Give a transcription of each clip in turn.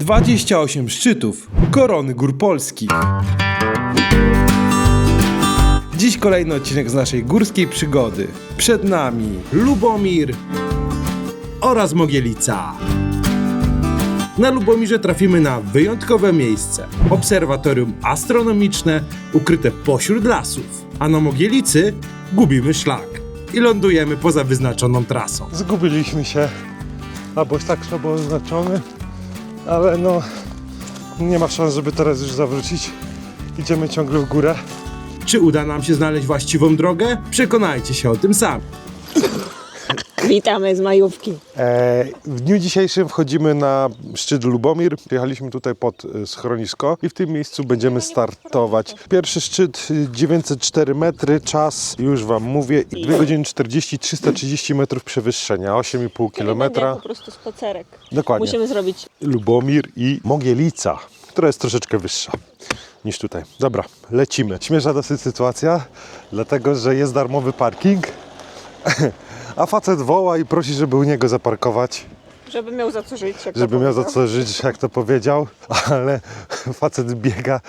28 szczytów Korony Gór Polskich. Dziś kolejny odcinek z naszej górskiej przygody. Przed nami Lubomir oraz Mogielica. Na Lubomirze trafimy na wyjątkowe miejsce. Obserwatorium astronomiczne ukryte pośród lasów. A na Mogielicy gubimy szlak i lądujemy poza wyznaczoną trasą. Zgubiliśmy się, albo jest tak słabo oznaczony, ale no nie ma szans, żeby teraz już zawrócić. Idziemy ciągle w górę. Czy uda nam się znaleźć właściwą drogę? Przekonajcie się o tym sami. Witamy z majówki. E, w dniu dzisiejszym wchodzimy na szczyt Lubomir. Jechaliśmy tutaj pod e, schronisko i w tym miejscu będziemy startować. Pierwszy szczyt y, 904 metry, czas już Wam mówię, 2 godziny 40, 330 metrów przewyższenia, 8,5 Będzie kilometra. po prostu spacerek. Dokładnie. Musimy zrobić. Lubomir i Mogielica, która jest troszeczkę wyższa niż tutaj. Dobra, lecimy. Śmieszna dosyć sytuacja, dlatego że jest darmowy parking, a facet woła i prosi, żeby u niego zaparkować, Żeby miał za co żyć. Jak to żeby miał za powiedział. co żyć, jak to powiedział, ale facet biega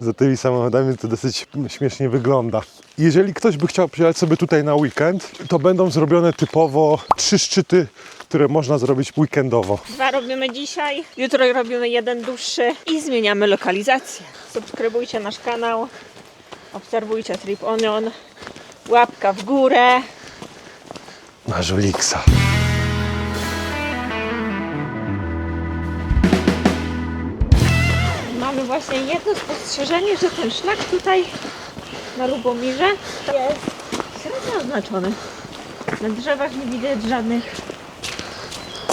za tymi samochodami, to dosyć śmiesznie wygląda. Jeżeli ktoś by chciał przyjechać sobie tutaj na weekend, to będą zrobione typowo trzy szczyty, które można zrobić weekendowo. Dwa robimy dzisiaj, jutro robimy jeden dłuższy i zmieniamy lokalizację. Subskrybujcie nasz kanał, obserwujcie Trip Onion, łapka w górę. Na Żuliksa. Mamy właśnie jedno spostrzeżenie, że ten szlak tutaj na Lubomirze jest średnio oznaczony. Na drzewach nie widać żadnych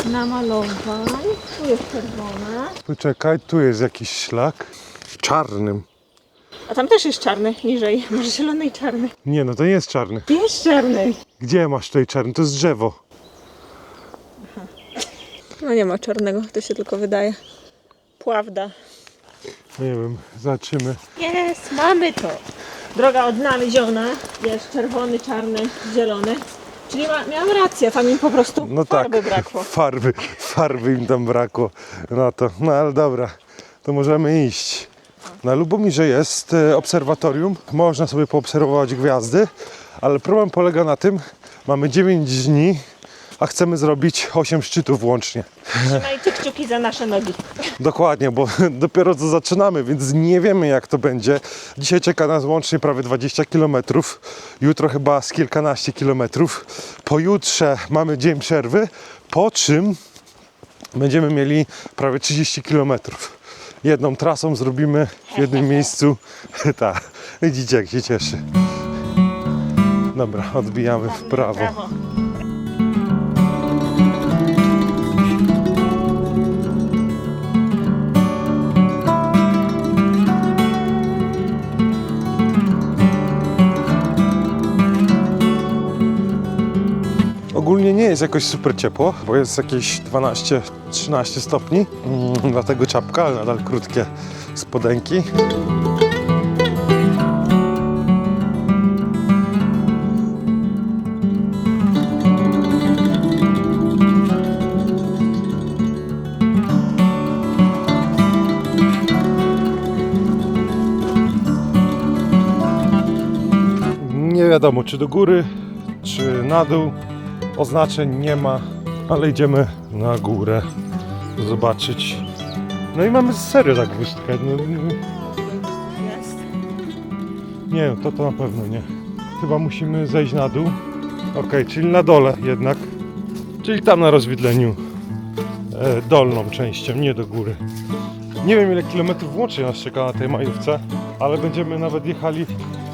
namalowań. Tu jest czerwone. Poczekaj, tu jest jakiś szlak. W czarnym. A tam też jest czarny, niżej. Może zielony i czarny. Nie, no to nie jest czarny. Jest czarny. Gdzie masz tutaj czarny? To jest drzewo. No nie ma czarnego, to się tylko wydaje. Prawda. Nie wiem, zobaczymy. Jest, mamy to. Droga odnaleziona. Jest czerwony, czarny, zielony. Czyli ma, miałam rację, tam im po prostu No farby tak. brakło. Farby, farby im tam brakło. No to, no ale dobra, to możemy iść. Na Lubomirze jest e, obserwatorium. Można sobie poobserwować gwiazdy, ale problem polega na tym, mamy 9 dni, a chcemy zrobić 8 szczytów łącznie. Trzymajcie kciuki za nasze nogi. Dokładnie, bo dopiero co zaczynamy, więc nie wiemy jak to będzie. Dzisiaj czeka nas łącznie prawie 20 km, jutro chyba z kilkanaście kilometrów. Pojutrze mamy dzień przerwy, po czym będziemy mieli prawie 30 km. Jedną trasą zrobimy w jednym miejscu. Tak, widzicie jak się cieszy. Dobra, odbijamy w prawo. Jest jakoś super ciepło, bo jest jakieś 12-13 stopni, mm, dlatego czapka, ale nadal krótkie spodenki. Nie wiadomo, czy do góry, czy na dół. Oznaczeń nie ma, ale idziemy na górę zobaczyć. No i mamy serio tak wyżkę. No, no, Jest. nie, to to na pewno nie. Chyba musimy zejść na dół. Ok, czyli na dole jednak. Czyli tam na rozwidleniu e, dolną częścią, nie do góry. Nie wiem ile kilometrów łącznie nas czeka na tej majówce, ale będziemy nawet jechali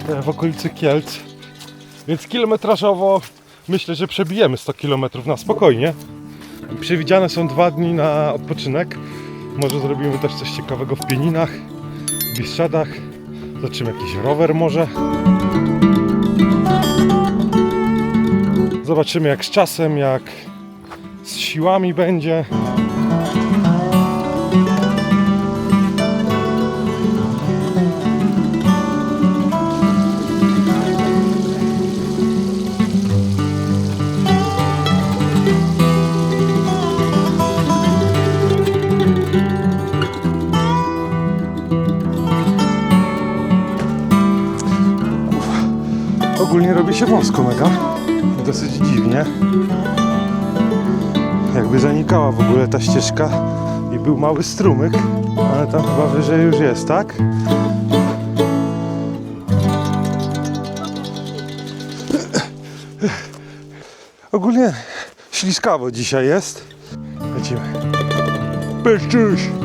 e, w okolicy Kielc. Więc kilometrażowo myślę, że przebijemy 100 km na spokojnie. Przewidziane są dwa dni na odpoczynek. Może zrobimy też coś ciekawego w Pieninach, w Bieszczadach. Zobaczymy jakiś rower może. Zobaczymy jak z czasem, jak z siłami będzie. Ogólnie robi się wąsko mega. Dosyć dziwnie. Jakby zanikała w ogóle ta ścieżka i był mały strumyk, ale tam chyba wyżej już jest, tak? Ogólnie śliskawo dzisiaj jest. Lecimy. Pyszczyś!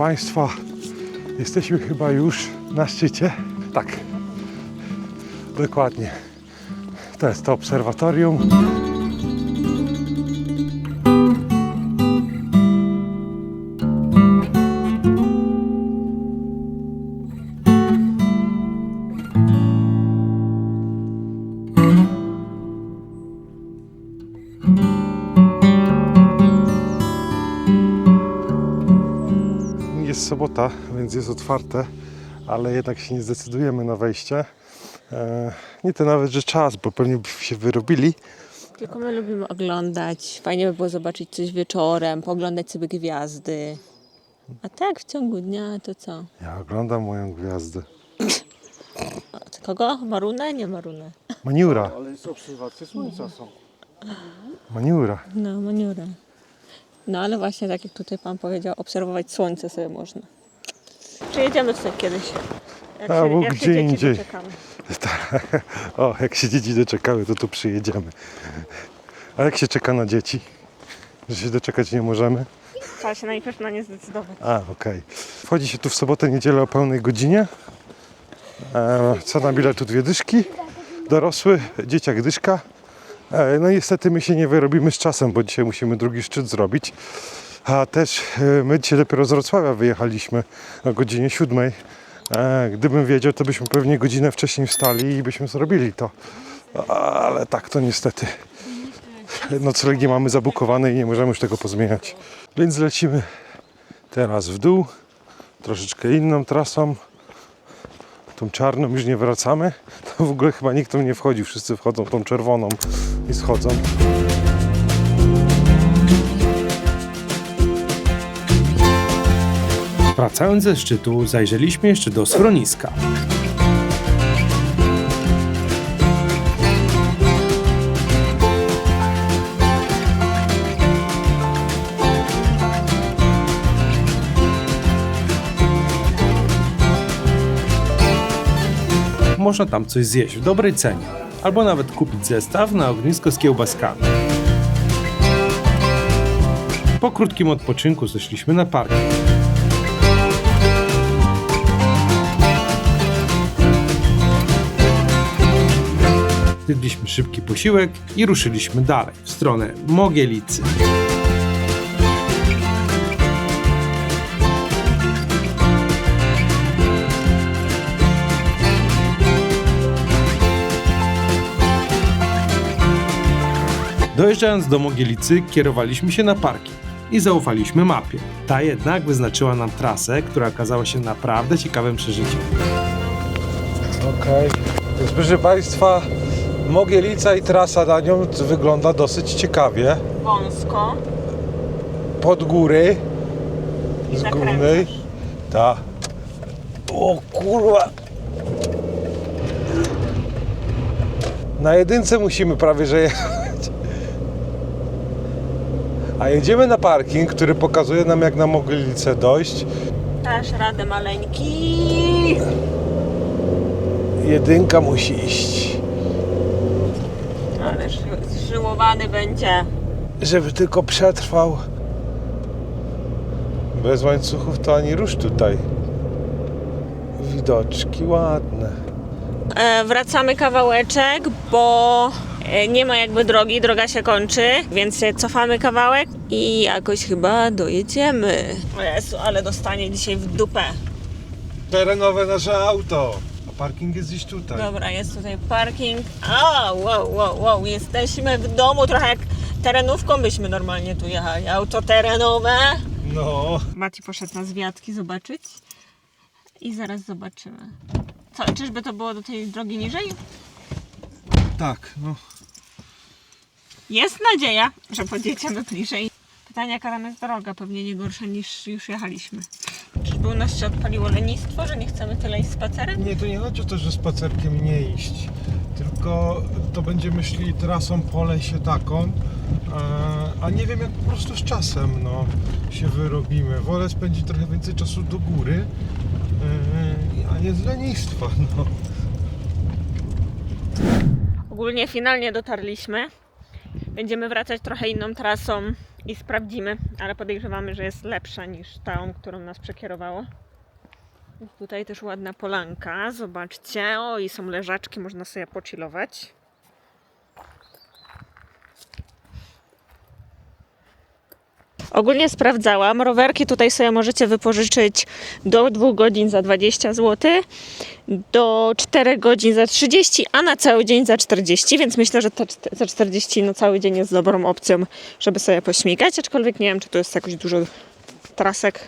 Państwa, jesteśmy chyba już na szczycie. Tak, dokładnie. To jest to obserwatorium. Jest sobota, więc jest otwarte, ale jednak się nie zdecydujemy na wejście. E, nie to nawet, że czas, bo pewnie by się wyrobili. Tylko my lubimy oglądać. Fajnie by było zobaczyć coś wieczorem, pooglądać sobie gwiazdy. A tak w ciągu dnia to co? Ja oglądam moją gwiazdę. Kogo? Marunę? Nie Marunę. Maniura, Ale jest obserwacje słońca są. maniura. No, maniurę. No ale właśnie tak jak tutaj pan powiedział, obserwować słońce sobie można. Przyjedziemy tutaj kiedyś. Jak A, bo jak gdzie dzieci indziej. doczekamy. O, jak się dzieci doczekały, to tu przyjedziemy. A jak się czeka na dzieci? Że się doczekać nie możemy? Trzeba się najpierw na nie zdecydować. A, okej. Wchodzi się tu w sobotę, niedzielę o pełnej godzinie. E, cena biletu dwie dyszki. Dorosły, dzieciak dyszka. E, no niestety my się nie wyrobimy z czasem, bo dzisiaj musimy drugi szczyt zrobić. A też e, my dzisiaj dopiero z Wrocławia wyjechaliśmy o godzinie siódmej. E, gdybym wiedział, to byśmy pewnie godzinę wcześniej wstali i byśmy zrobili to. Ale tak to niestety. Noclegi mamy zabukowane i nie możemy już tego pozmieniać. Więc lecimy teraz w dół, troszeczkę inną trasą. Tą czarną już nie wracamy. To w ogóle chyba nikt tam nie wchodzi, wszyscy wchodzą tą czerwoną i schodzą. Wracając ze szczytu, zajrzeliśmy jeszcze do schroniska. Można tam coś zjeść w dobrej cenie, albo nawet kupić zestaw na ognisko z kiełbaskami. Po krótkim odpoczynku zeszliśmy na parking. Zjedliśmy szybki posiłek i ruszyliśmy dalej w stronę Mogielicy. Dojeżdżając do Mogielicy, kierowaliśmy się na parking i zaufaliśmy mapie. Ta jednak wyznaczyła nam trasę, która okazała się naprawdę ciekawym przeżyciem. Okej. Więc proszę Państwa, Mogielica i trasa na nią wygląda dosyć ciekawie. Wąsko. Pod góry, I z zakręcasz. górnej. Ta. O kurwa. Na jedynce musimy prawie że jechać. A jedziemy na parking, który pokazuje nam jak na Mogielicę dojść. Dasz radę maleńki. Jedynka musi iść. Ale ży- będzie. Żeby tylko przetrwał. Bez łańcuchów to ani rusz tutaj. Widoczki ładne. E, wracamy kawałeczek, bo nie ma jakby drogi, droga się kończy, więc się cofamy kawałek i jakoś chyba dojedziemy. O Jezu, ale dostanie dzisiaj w dupę. Terenowe nasze auto. parking jest gdzieś tutaj. Dobra, jest tutaj parking. A, wow, wow, wow, jesteśmy w domu, trochę jak terenówką byśmy normalnie tu jechali. Auto terenowe. No. Mati poszedł na zwiadki zobaczyć i zaraz zobaczymy. Co, czyżby to było do tej drogi niżej? Tak, no. Jest nadzieja, że podjedziemy bliżej. Pytanie, jaka tam jest droga, pewnie nie gorsza niż już jechaliśmy. Czyżby u nas się odpaliło lenistwo, że nie chcemy tyle iść spacerem? Nie, to nie chodzi o to, że spacerkiem nie iść. Tylko to będziemy szli trasą po lesie taką, e, a nie wiem jak po prostu z czasem no, się wyrobimy. Wolę spędzić trochę więcej czasu do góry, e, a nie z lenistwa. No. Ogólnie finalnie dotarliśmy. Będziemy wracać trochę inną trasą i sprawdzimy, ale podejrzewamy, że jest lepsza niż tą, którą nas przekierowało. Tutaj też ładna polanka, zobaczcie. O, i są leżaczki, można sobie pochillować. Ogólnie sprawdzałam. Rowerki tutaj sobie możecie wypożyczyć do 2 godzin za 20 zł, do 4 godzin za 30, a na cały dzień za 40, więc myślę, że za 40 na cały dzień jest dobrą opcją, żeby sobie pośmigać, aczkolwiek nie wiem, czy tu jest jakoś dużo trasek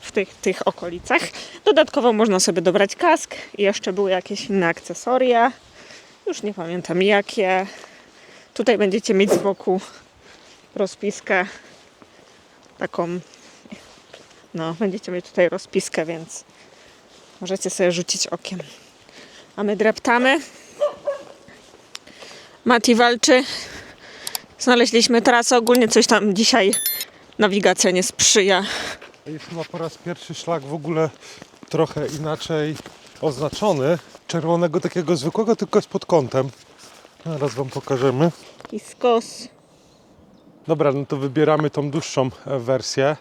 w tych, tych okolicach. Dodatkowo można sobie dobrać kask i jeszcze były jakieś inne akcesoria. Już nie pamiętam jakie. Tutaj będziecie mieć z boku rozpiskę taką no, będziecie mieć tutaj rozpiskę, więc możecie sobie rzucić okiem. A my dreptamy. Mati walczy. Znaleźliśmy trasę. Ogólnie coś tam dzisiaj nawigacja nie sprzyja. Jest chyba po raz pierwszy szlak w ogóle trochę inaczej oznaczony. Czerwonego takiego zwykłego, tylko jest pod kątem. Zaraz wam pokażemy. I skos. Dobra, no to wybieramy tą dłuższą e, wersję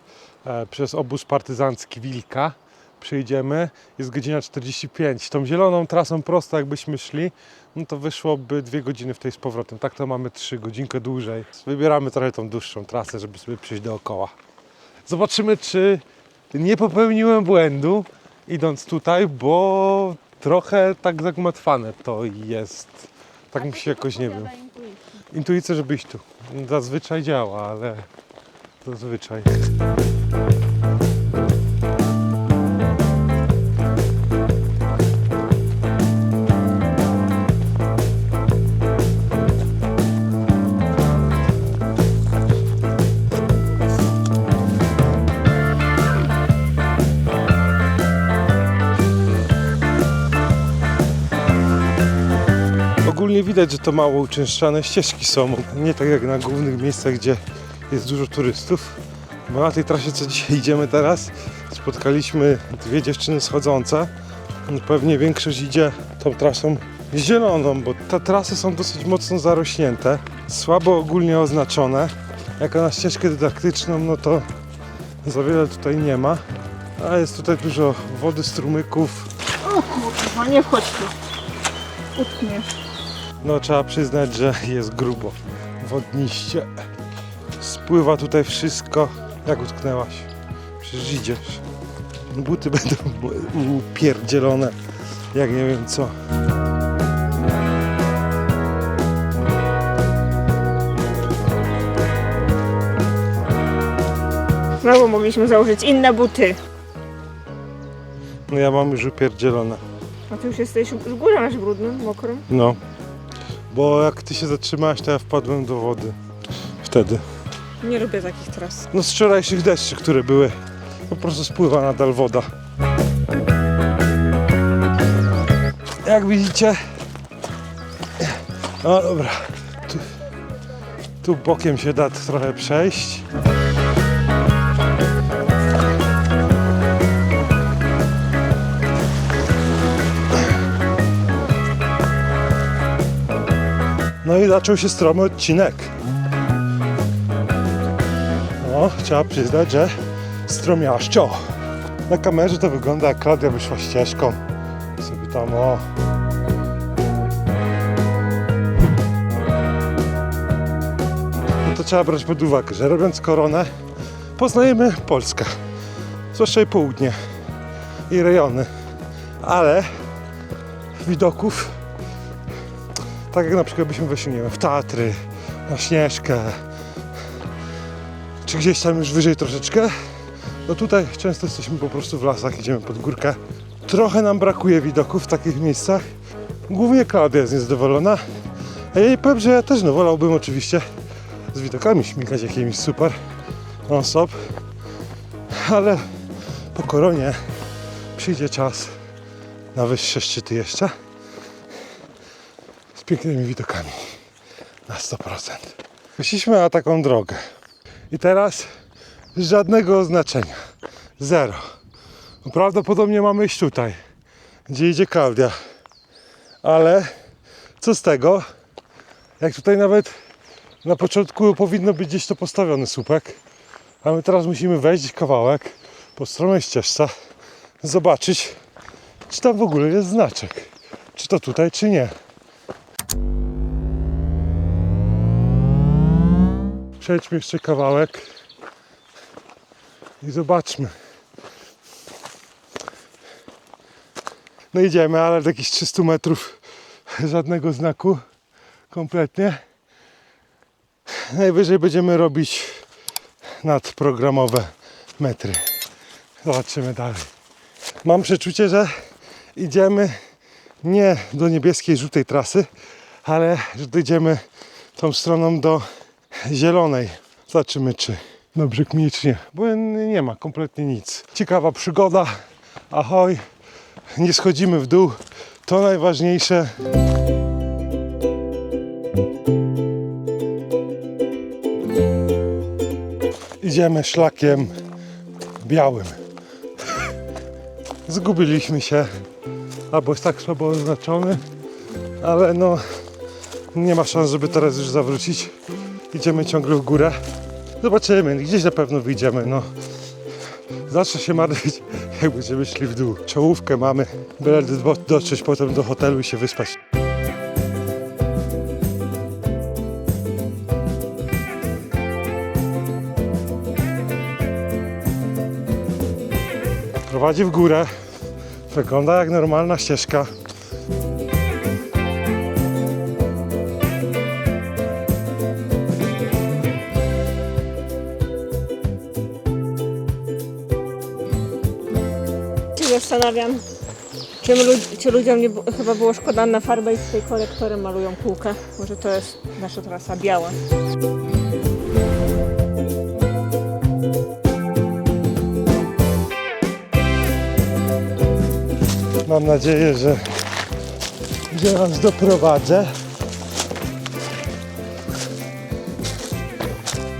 e, przez obóz partyzancki Wilka. Przyjdziemy, jest godzina 45. Tą zieloną trasą prosto jakbyśmy szli, no to wyszłoby dwie godziny w tej z powrotem. Tak to mamy trzy godzinkę dłużej. Wybieramy trochę tą dłuższą trasę, żeby sobie przyjść dookoła. Zobaczymy, czy nie popełniłem błędu idąc tutaj, bo trochę tak zagmatwane to jest. Tak mi się jakoś nie wiem. Intuicja, żeby iść tu. Zazwyczaj działa, ale zazwyczaj. Ogólnie widać, że to mało uczęszczane ścieżki są. Nie tak jak na głównych miejscach, gdzie jest dużo turystów. Bo na tej trasie, co dzisiaj idziemy teraz, spotkaliśmy dwie dziewczyny schodzące. Pewnie większość idzie tą trasą zieloną, bo te trasy są dosyć mocno zarośnięte, słabo ogólnie oznaczone. Jak na ścieżkę dydaktyczną, no to za wiele tutaj nie ma. A jest tutaj dużo wody, strumyków, No nie wchodź tu. Utkniesz. No trzeba przyznać, że jest grubo. Wodniście. Spływa tutaj wszystko. Jak utknęłaś? Przecież idziesz. Buty będą upierdzielone. Jak nie wiem co. Znowu mogliśmy założyć inne buty. No ja mam już upierdzielone. A ty już jesteś w górę masz brudnym, mokrym. No. Bo jak ty się zatrzymałaś, to ja wpadłem do wody. Wtedy. Nie lubię takich tras. No z wczorajszych deszczy, które były. Po prostu spływa nadal woda. Jak widzicie. No dobra. Tu, tu bokiem się da trochę przejść. No i zaczął się stromy odcinek. No, trzeba przyznać, że stromiaszczo. Na kamerze to wygląda jak Klaudia wyszła ścieżką. Sobie tam o. No to trzeba brać pod uwagę, że robiąc koronę poznajemy Polskę. Zwłaszcza jej południe i rejony. Ale widoków. Tak jak na przykład byśmy weszli, nie wiem, w Tatry, na Śnieżkę, czy gdzieś tam już wyżej troszeczkę. No tutaj często jesteśmy po prostu w lasach, idziemy pod górkę. Trochę nam brakuje widoków w takich miejscach. Głównie Klaudia jest niezadowolona. A ja jej powiem, że ja też no wolałbym oczywiście z widokami śmigać jakimiś super non. Ale po koronie przyjdzie czas na wyższe szczyty jeszcze pięknymi widokami na 100%. Wyszliśmy na taką drogę i teraz żadnego oznaczenia. Zero. No Prawdopodobnie mamy iść tutaj, gdzie idzie Klaudia. Ale co z tego, jak tutaj nawet na początku powinno być gdzieś to postawiony słupek, a my teraz musimy wejść kawałek po stronę ścieżce, zobaczyć, czy tam w ogóle jest znaczek. Czy to tutaj, czy nie. Przejdźmy jeszcze kawałek i zobaczmy. No idziemy, ale do jakichś 300 metrów żadnego znaku kompletnie. Najwyżej będziemy robić nadprogramowe metry. Zobaczymy dalej. Mam przeczucie, że idziemy nie do niebieskiej, żółtej trasy, ale że dojdziemy tą stroną do zielonej. Zobaczymy, czy dobrze kminie, nie. Bo nie ma kompletnie nic. Ciekawa przygoda. Ahoj. Nie schodzimy w dół. To najważniejsze. Idziemy szlakiem białym. Zgubiliśmy się, albo jest tak słabo oznaczony, ale no nie ma szans, żeby teraz już zawrócić. Idziemy ciągle w górę. Zobaczymy, gdzieś na pewno wyjdziemy. No. Zacznę się martwić, jak będziemy szli w dół. Czołówkę mamy, byle do- dotrzeć potem do hotelu i się wyspać. Prowadzi w górę. Wygląda jak normalna ścieżka. Zastanawiam, czy, lud- czy ludziom nie, chyba było szkoda na farbę i z tej kolektory malują kółkę. Może to jest nasza trasa biała. Mam nadzieję, że gdzie nas doprowadzę.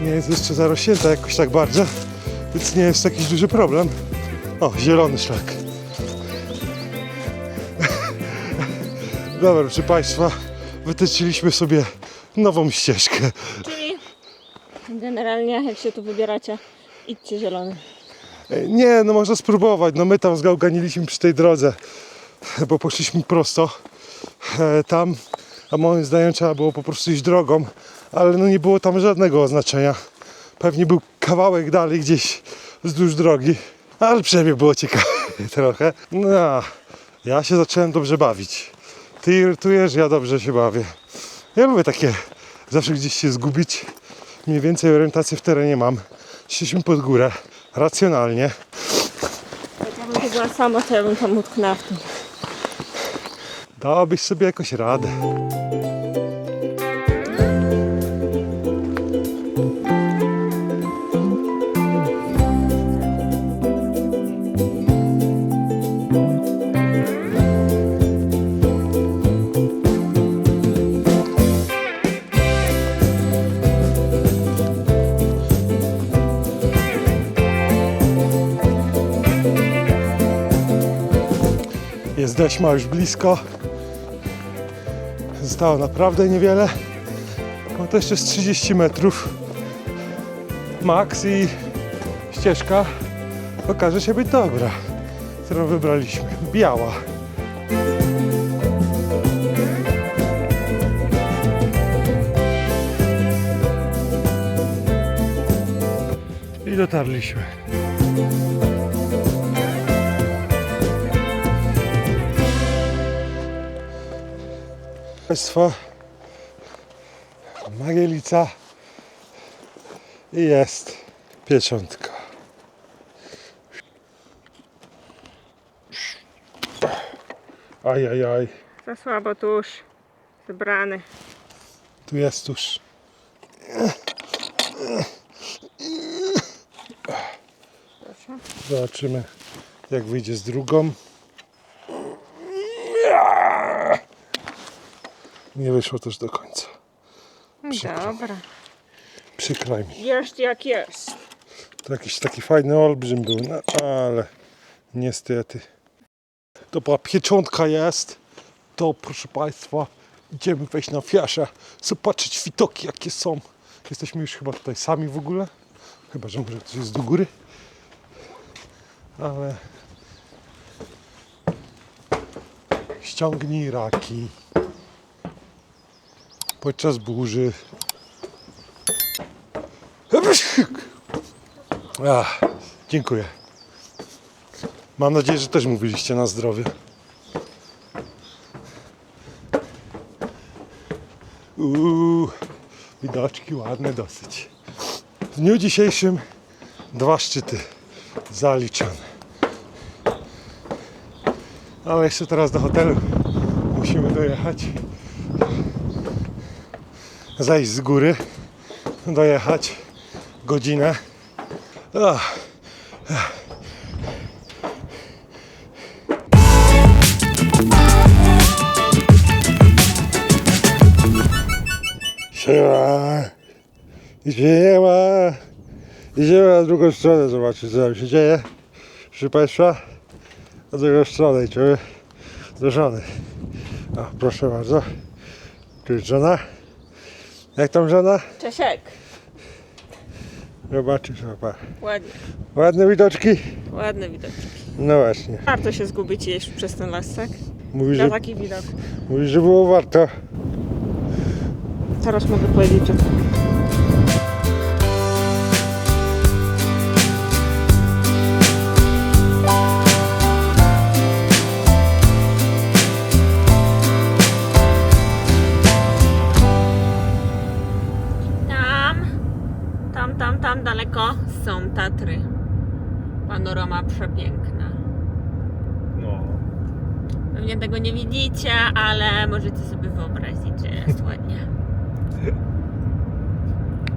Nie jest jeszcze zarośnięta jakoś tak bardzo, więc nie jest jakiś duży problem. O, zielony szlak. Dobra, proszę Państwa, wytyczyliśmy sobie nową ścieżkę. Czyli generalnie jak się tu wybieracie, idźcie zielony. Nie, no można spróbować. No my tam zgałganiliśmy przy tej drodze, bo poszliśmy prosto e, tam, a moim zdaniem trzeba było po prostu iść drogą, ale no nie było tam żadnego oznaczenia. Pewnie był kawałek dalej gdzieś wzdłuż drogi, ale przynajmniej było ciekawe trochę. No, ja się zacząłem dobrze bawić. Ty irytujesz, ja dobrze się bawię. Ja lubię takie, zawsze gdzieś się zgubić. Mniej więcej orientację w terenie mam. Szliśmy pod górę, racjonalnie. Jak ja bym tu była sama, to ja bym tam utknęła w tym. Dałabyś sobie jakoś radę. Jest Deśma już blisko. Zostało naprawdę niewiele. No to jeszcze z 30 metrów. Max i ścieżka okaże się być dobra, którą wybraliśmy. Biała. I dotarliśmy. Państwa, Magielica i jest pieczątka. Ajajaj, Za słabo tuż. Zebrany. tu jest tuż. Zobaczymy, jak wyjdzie z drugą. Nie wyszło też do końca. Dobra. Przykro mi. Jest jak jest. To jakiś taki fajny olbrzym był, no, ale niestety. To była pieczątka jest. To proszę Państwa, idziemy wejść na fiaszę, zobaczyć widoki jakie są. Jesteśmy już chyba tutaj sami w ogóle. Chyba, że może ktoś jest do góry. Ale ściągnij raki podczas burzy. Ach, dziękuję. Mam nadzieję, że też mówiliście na zdrowie. Uuu, widoczki ładne dosyć. W dniu dzisiejszym dwa szczyty zaliczone. Ale jeszcze teraz do hotelu musimy dojechać. Zejść z góry, dojechać godzinę. Ach. Siema. Siema. Idziemy na drugą stronę zobaczyć co tam się dzieje. Proszę Państwa, na drugą stronę idziemy do żony. O, proszę bardzo. Tu jest żona. Jak tam żona? Czesiek. Zobaczysz, zobacz. Ładnie. Ładne widoczki? Ładny widok. No właśnie. Warto się zgubić i jeść przez ten las, tak? Mówi, Dla że, takich widoków. mówi, że było warto. Teraz mogę powiedzieć, że Tam, przepiękna. No. Pewnie tego nie widzicie, ale możecie sobie wyobrazić.